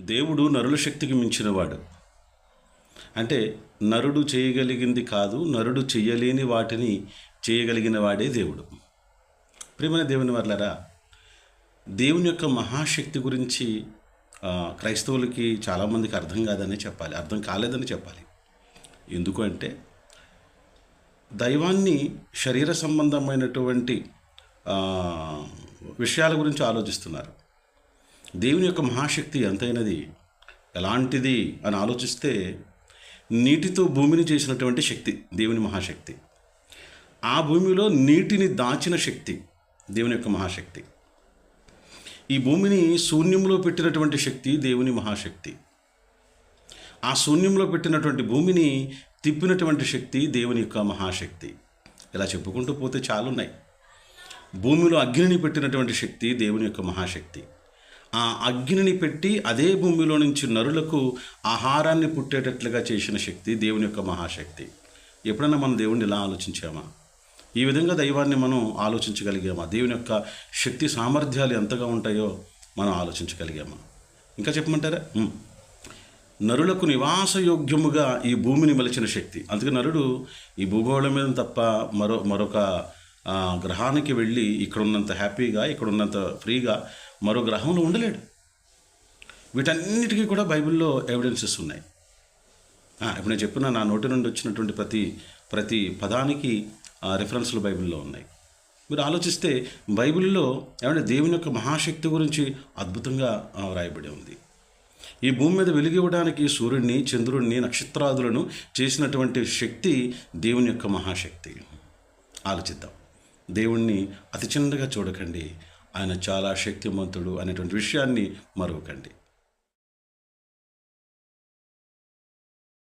దేవుడు నరుల శక్తికి మించినవాడు. అంటే నరుడు చేయగలిగింది కాదు నరుడు చేయలేని వాటిని చేయగలిగిన వాడే దేవుడు. ప్రేమైన దేవుని వర్లరా దేవుని యొక్క మహాశక్తి గురించి క్రైస్తవులకి చాలామందికి అర్థం కాదని చెప్పాలి అర్థం కాలేదని చెప్పాలి. ఎందుకు అంటే దైవాన్ని శరీర సంబంధమైనటువంటి విషయాల గురించి ఆలోచిస్తున్నారు. దేవుని యొక్క మహాశక్తి ఎంతైనది? ఎలాంటిది అని ఆలోచిస్తే నీటితో భూమిని చేసినటువంటి శక్తి దేవుని మహాశక్తి. ఆ భూమిలో నీటిని దాచిన శక్తి దేవుని యొక్క మహాశక్తి. ఈ భూమిని శూన్యంలో పెట్టినటువంటి శక్తి దేవుని మహాశక్తి. ఆ శూన్యంలో పెట్టినటువంటి భూమిని తిప్పినటువంటి శక్తి దేవుని యొక్క మహాశక్తి. ఇలా చెప్పుకుంటూ పోతే చాలున్నాయి. భూమిలో అగ్నిని పెట్టినటువంటి శక్తి దేవుని యొక్క మహాశక్తి. ఆ అగ్నిని పెట్టి అదే భూమిలో నుంచి నరులకు ఆహారాన్ని పుట్టేటట్లుగా చేసిన శక్తి దేవుని యొక్క మహాశక్తి. ఎప్పుడైనా మనం దేవుణ్ణి ఇలా ఆలోచించామా? ఈ విధంగా దైవాన్ని మనం ఆలోచించగలిగామా? దేవుని యొక్క శక్తి సామర్థ్యాలు ఎంతగా ఉంటాయో మనం ఆలోచించగలిగామా? ఇంకా చెప్పమంటారా? నరులకు నివాసయోగ్యముగా ఈ భూమిని మలిచిన శక్తి. అందుకే నరుడు ఈ భూగోళం మీద తప్ప మరో మరొక గ్రహానికి వెళ్ళి ఇక్కడ ఉన్నంత హ్యాపీగా ఇక్కడ ఉన్నంత ఫ్రీగా మరో గ్రహంలో ఉండలేడు. వీటన్నిటికీ కూడా బైబిల్లో ఎవిడెన్సెస్ ఉన్నాయి. ఇప్పుడు నేను చెప్పిన నా నోటి నుండి వచ్చినటువంటి ప్రతి ప్రతి పదానికి రిఫరెన్స్లు బైబిల్లో ఉన్నాయి. మీరు ఆలోచిస్తే బైబిల్లో ఏమంటే దేవుని యొక్క మహాశక్తి గురించి అద్భుతంగా వ్రాయబడి ఉంది. ఈ భూమి మీద వెలిగివ్వడానికి సూర్యుడిని చంద్రుడిని నక్షత్రాదులను చేసినటువంటి శక్తి దేవుని యొక్క మహాశక్తి. ఆలోచిద్దాం. దేవుణ్ణి అతి చిన్నగా చూడకండి. ఆయన చాలా శక్తిమంతుడు అనేటువంటి విషయాన్ని మరవకండి